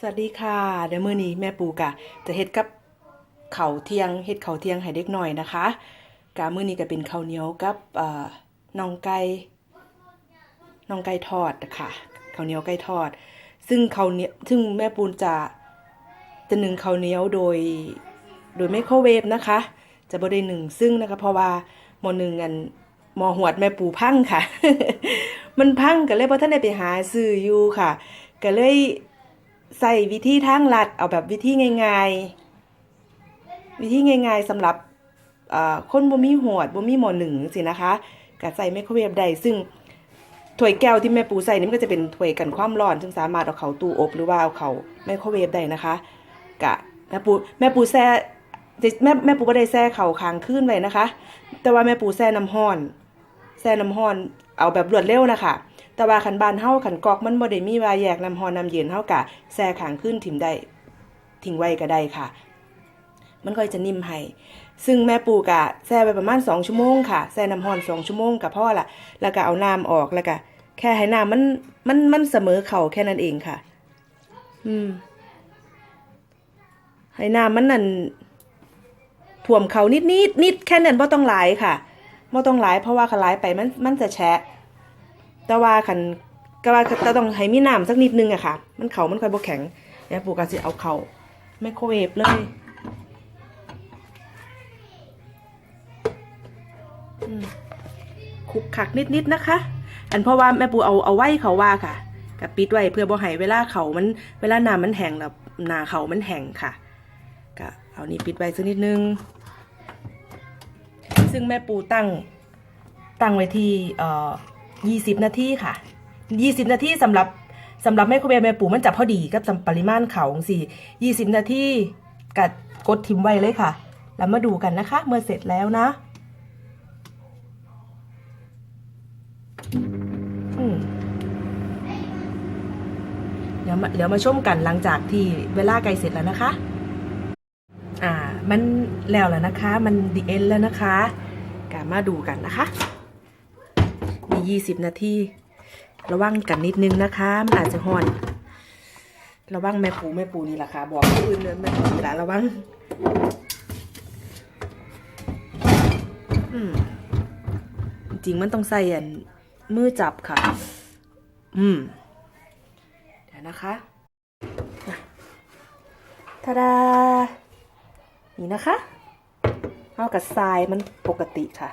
สวัสดีค่ะ เดี๋ยวมื้อนี้แม่ปูกะ จะเฮ็ดกับเข้าเที่ยงเฮ็ดเข้าเที่ยงให้เด็กหน่อยนะคะกะมื้อนี้ก็เป็นข้าวเหนียวกับเอ่อน่องไก่น่องไก่ทอดค่ะข้าวเหนียวไก่ทอด ซึ่งข้าวเหนียวซึ่งแม่ปูจะจะนึ่งข้าวเหนียวโดย โดยไมโครเวฟนะคะ จะบ่ได้หนึ่งซึ่งนะคะ เพราะว่าหมอหนึ่งอันหมอหวดแม่ปูพังค่ะ มันพังก็เลยบ่ทันได้ไปหาซื้ออยู่ค่ะ ก็เลย ใส่วิธีทางลัดเอาแบบวิธีง่ายๆ วิธีง่ายๆสำหรับคนบ่มีหวดบ่มีหมอหนึ่งสินะคะก็ใส่ไมโครเวฟได้ซึ่งถ้วยแก้วที่แม่ปูใส่นี่มันก็จะเป็นถ้วยกันความร้อน ซึ่งสามารถเอาเข้าตู้อบหรือว่าเอาเข้าไมโครเวฟได้นะคะกะแม่ปูแม่ปูแซ่แม่แม่ปูบ่ได้แซ่เข่าค้างคืนไว้นะคะ แต่ว่าแม่ปูแซ่น้ำห้อน แซ่น้ำห้อนเอาแบบรวดเร็วนะคะ แต่ว่าขันบานเฮาขันกอกมันบ่ได้มีว่าแยกน้ำหอน้ำเย็นเฮากะแซ่ค้างคืนถิ่มได้ทิ้งไว้ก็ได้ค่ะ มันก็จะนิ่มให้ซึ่งแม่ปูกะแซ่ไปประมาณ 2 ชั่วโมงค่ะแซ่น้ำหอน 2 ชั่วโมงก็พอละแล้วก็เอาน้ำออกแล้วก็แค่ให้น้ำมันมันมันเสมอเข่าแค่นั้นเองค่ะ อืมให้น้ำมันนั่นท่วมเขานิดนิดนิดแค่นั้นบ่ต้องหลายค่ะบ่ต้องหลายเพราะว่าคันหลายไปมันมันจะแฉะ แต่ว่าคันก็ว่าก็ต้องให้มีน้ำสักนิดนึงอะค่ะ มันเขามันค่อยบ่แข็งเดี๋ยปูก็สิเอาเขาไมโครเวฟเลยคลุกคักนิดนิดนะคะ อันเพราะว่าแม่ปูเอาเอาไว้เขาว่าค่ะกับปิดไว้เพื่อบ่ให้เวลาเขามันเวลาน้ำมันแห้งแล้วหนาเขามันแห้งค่ะก็เอานี่ปิดไว้สักนิดนึง ซึ่งแม่ปูตั้งตั้งไว้ที่เอ่อ ยี่สิบนาทีค่ะยี่สิบนาทีสำหรับสำหรับไมโครเวฟแม่ปู่มันจะพอดีกับปริมาณเขาสี่ยี่สิบนาทีกัดกดทิมไว้เลยค่ะ แล้วมาดูกันนะคะ เมื่อเสร็จแล้วนะเดี๋ยวมาเดี๋ยวมาชมกันหลังจากที่เวลาไกลเสร็จแล้วนะคะ อ่า มันแล้วแล้วนะคะ มันดีเอ็นแล้วนะคะกามาดูกันนะคะ มียี่สิบนาทีระวังกันนิดนึงนะคะมันอาจจะห่อน ระวังแม่ปูแม่ปูนี่แหละค่ะ บอกอื่นเดินแม่ปูนี่แหละระวังจริงมันต้องใส่อันมือจับค่ะ อืม เดี๋ยวนะคะทาดา นี่นะคะเอากับทรายมันปกติค่ะ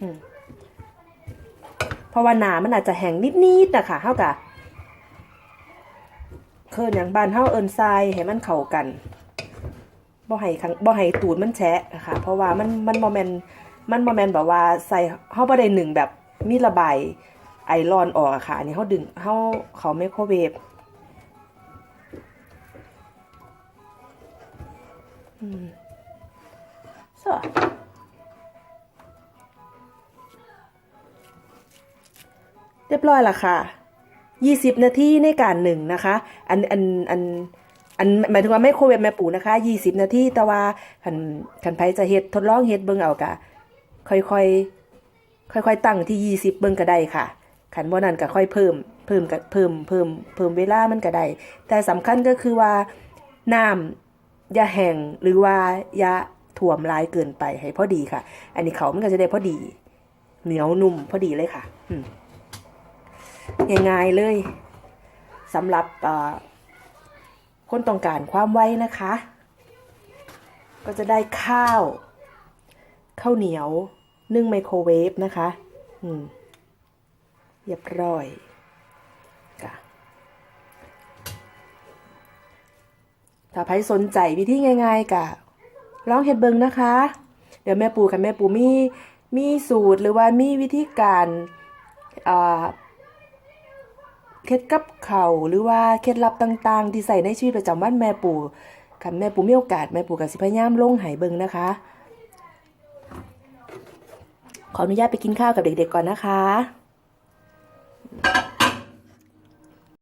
อืม เพราะว่าหนามันอาจจะแห้งนิดๆนะคะเท่ากับเคินอย่างบานเท่าเอินทรายให้มันเข้ากันบ่ให้ขังบ่ให้ตูดมันแฉะนะคะเพราะว่ามันมันโมเมนมันโมเมนแบบว่าใส่เฮาบ่ได้หนึ่งแบบมีระบายไอรอนออกอะค่ะ อันนี้เฮาดึงเฮาเขาไมโครเวฟอืม So. เรียบร้อยละค่ะ 20 นาทีในการหนึ่งนะคะ อันอันอันอันหมายถึงว่าไม่โครเวฟแม่ปูนะคะ 20 นาทีแต่ว่าคันคันไผจะเฮ็ดทดลองเฮ็ดเบิ่งเอากะค่อยๆค่อยๆตั้งที่ 20 เบิ่งก็ได้ค่ะคันบ่นั้นก็ค่อยเพิ่ม เพิ่มก็เพิ่มเพิ่มเพิ่มเวลามันก็ได้แต่สำคัญก็คือว่าน้ำอย่าแห้งหรือว่าอย่าถ่วมลายเกินไปให้พอดีค่ะ อันนี้เขามันก็จะได้พอดี เหนียวนุ่มพอดีเลยค่ะ อืม ง่ายๆเลยสำหรับคนต้องการความไวนะคะ ก็จะได้ข้าวข้าวเหนียวนึ่งไมโครเวฟนะคะ อืมเรียบร้อยค่ะถ้าใครสนใจวิธีง่าย ๆกะลองเฮ็ดเบิงนะคะ เดี๋ยวแม่ปูกับแม่ปูมีมีสูตรหรือว่ามีวิธีการอ่า เคล็ดกับเขาหรือว่าเคล็ดลับต่างๆ ที่ใส่ในชีวิตประจำวันแม่ปู่คันแม่ปู่มีโอกาสแม่ปู่กับสิพยายามลงหายเบิงนะคะ ขออนุญาตไปกินข้าวกับเด็กๆก่อนนะคะ